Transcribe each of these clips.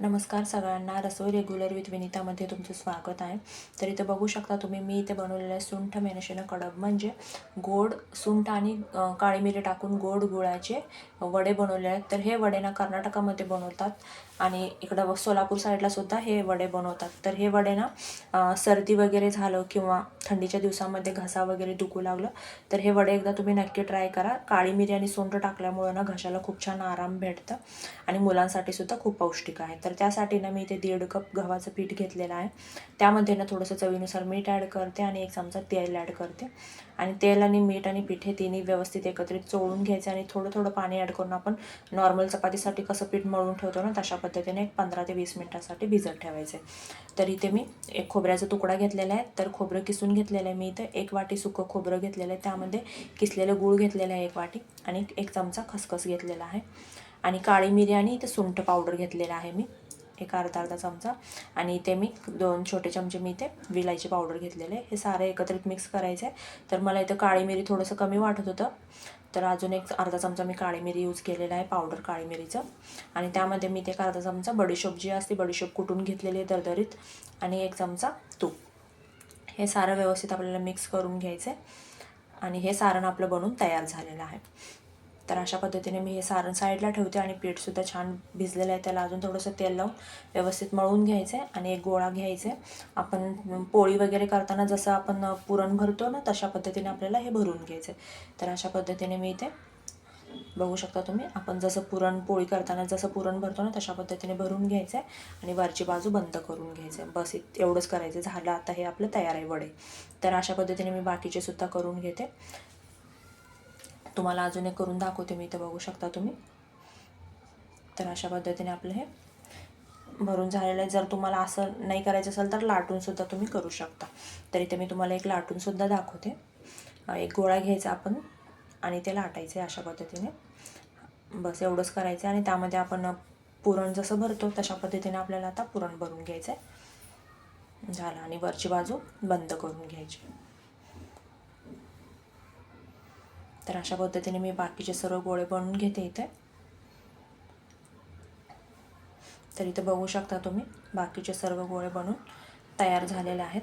नमस्कार सगळ्यांना रसोई regular with विनितामध्ये तुमचं स्वागत आहे. तर इथे बघू शकता तुम्ही मी इथे बनवलेलं आहे सुंठ मेनशेनं कडब म्हणजे गोड सुंठ आणि काळी मिरी टाकून गोड गुळाचे वडे बनवले आहेत. तर हे वडे ना कर्नाटकामध्ये बनवतात आणि इकडं सोलापूर साईडला सुद्धा हे वडे बनवतात. तर हे वडे ना सर्दी वगैरे झालं किंवा थंडीच्या दिवसामध्ये घसा वगैरे दुखू लागलं तर हे वडे एकदा तुम्ही नक्की ट्राय करा. काळी मिरी आणि सुंठ टाकल्यामुळं ना घशाला खूप छान आराम भेटतं आणि मुलांसाठी सुद्धा खूप पौष्टिक आहे तर त्यासाठी ना मी इथे दीड कप गव्हाचं पीठ घेतलेलं आहे. त्यामध्ये ना थोडंसं चवीनुसार मीठ ॲड करते आणि एक चमचा तेल ॲड करते. आणि तेल आणि मीठ आणि पीठ हे तिन्ही व्यवस्थित एकत्रित चोळून घ्यायचे आणि थोडं थोडं पाणी ॲड करून आपण नॉर्मल चपातीसाठी कसं पीठ मळून ठेवतो ना तशा पद्धतीने एक पंधरा ते वीस मिनटासाठी भिजत ठेवायचे. तर इथे मी एक खोबऱ्याचा तुकडा घेतलेला आहे. तर खोबरं किसून घेतलेलं आहे मी इथे. एक वाटी सुकं खोबरं घेतलेलं आहे. त्यामध्ये किसलेलं गूळ घेतलेलं आहे एक वाटी आणि एक चमचा खसखस घेतलेला आहे. आणि काळी मिरी आणि इथे सुंठ पावडर घेतलेला आहे मी एक अर्धा अर्धा चमचा. आणि इथे मी दोन छोटे चमचे मी इथे विलायची पावडर घेतलेले आहे. हे सारं एकत्रित मिक्स करायचं आहे तर मला इथं काळी मिरी थोडंसं कमी वाटत होतं. तर अजून एक अर्धा चमचा मी काळी मिरी यूज केलेला आहे पावडर काळी मिरीचं. आणि त्यामध्ये मी ते एक अर्धा चमचा बडीशोप जी असते बडीशोप कुटून घेतलेली आहे दरदरीत. आणि एक चमचा तूप. हे सारं व्यवस्थित आपल्याला मिक्स करून घ्यायचं आहे आणि हे सारण आपलं बनून तयार झालेलं आहे. तर अशा पद्धतीने मी हे सारण साईडला ठेवते आणि पीठसुद्धा छान भिजलेलं आहे. त्याला अजून थोडंसं तेल लावून व्यवस्थित मळून घ्यायचं आहे आणि एक गोळा घ्यायचा. आहे आपण पोळी वगैरे करताना जसं आपण पुरण भरतो ना तशा पद्धतीने आपल्याला हे भरून घ्यायचं. आहे तर अशा पद्धतीने मी इथे बघू शकता तुम्ही आपण जसं पुरण पोळी करताना जसं पुरण भरतो ना तशा पद्धतीने भरून घ्यायचं आहे आणि वरची बाजू बंद करून घ्यायचं. आहे बस इत- एवढंच करायचं. झालं आता हे आपलं तयार आहे वडे. तर अशा पद्धतीने मी बाकीचे सुद्धा करून घेते. तुम्हाला अजून एक करून दाखवते मी इथं बघू शकता तुम्ही. तर अशा पद्धतीने आपलं हे भरून झालेलं आहे. जर तुम्हाला असं नाही करायचं असेल तर लाटूनसुद्धा तुम्ही करू शकता. तर इथे मी तुम्हाला एक लाटूनसुद्धा दाखवते. एक गोळा घ्यायचा आपण आणि ते लाटायचे अशा पद्धतीने. बस एवढंच करायचं आहे आणि त्यामध्ये आपण पुरण जसं भरतो तशा पद्धतीने आपल्याला आता पुरण भरून घ्यायचं आहे झालं आणि वरची बाजू बंद करून घ्यायची. तर अशा पद्धतीने मी बाकीचे सर्व गोळे बनवून घेते इथे. तर इथे बघू शकता तुम्ही बाकीचे सर्व गोळे बनवून तयार झालेले आहेत.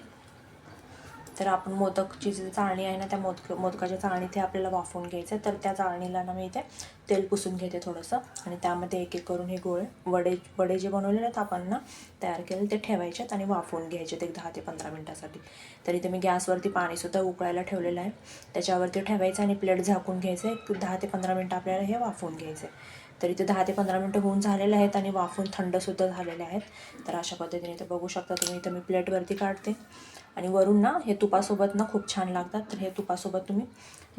तर आपण मोदकची जी चाळणी आहे ना त्या मोदक मोदकाच्या चाळणीत ते आपल्याला वाफवून घ्यायचं आहे तर त्या चाळणीला ना मी इथे तेल पुसून घेते थोडंसं. आणि त्यामध्ये एक एक करून हे गोळे वडे वडे जे बनवलेले आहेत आपण ना तयार केले ते ठेवायचे आणि वाफवून घ्यायचे एक दहा ते पंधरा मिनटासाठी. तर इथे मी गॅसवरती पाणीसुद्धा उकळायला ठेवलेलं आहे. त्याच्यावरती ठेवायचं आणि प्लेट झाकून घ्यायचं एक दहा ते पंधरा मिनटं आपल्याला हे वाफवून घ्यायचं आहे तर इथे दहा ते पंधरा मिनटं होऊन झालेले आहेत आणि वाफून थंडसुद्धा झालेले आहेत. तर अशा पद्धतीने इथे बघू शकता तुम्ही. इथं मी प्लेटवरती काढते. आणि वरून ना हे तुपासोबत ना खूप छान लागतात. तर हे तुपासोबत तुम्ही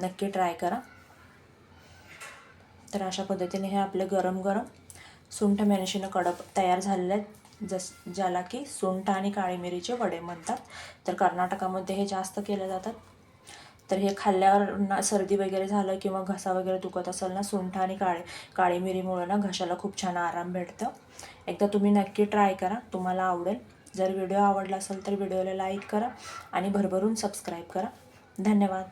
नक्की ट्राय करा. तर अशा पद्धतीने हे आपले गरम गरम सुंठ मेनशीनं कडप तयार झालेले आहेत. जस ज्याला की सुंठ आणि काळी मिरीचे वडे म्हणतात. तर कर्नाटकामध्ये हे जास्त केले जातात. तर हे खाल्ल्यावर ना सर्दी वगैरे झालं किंवा घसा वगैरे दुखत असेल ना सुंठ आणि काळे काळी मिरीमुळं ना घशाला खूप छान आराम भेटतं. एकदा तुम्ही नक्की ट्राय करा तुम्हाला आवडेल. जर व्हिडिओ आवडला असेल तर व्हिडिओला लाईक करा आणि भरभरून सबस्क्राईब करा. धन्यवाद.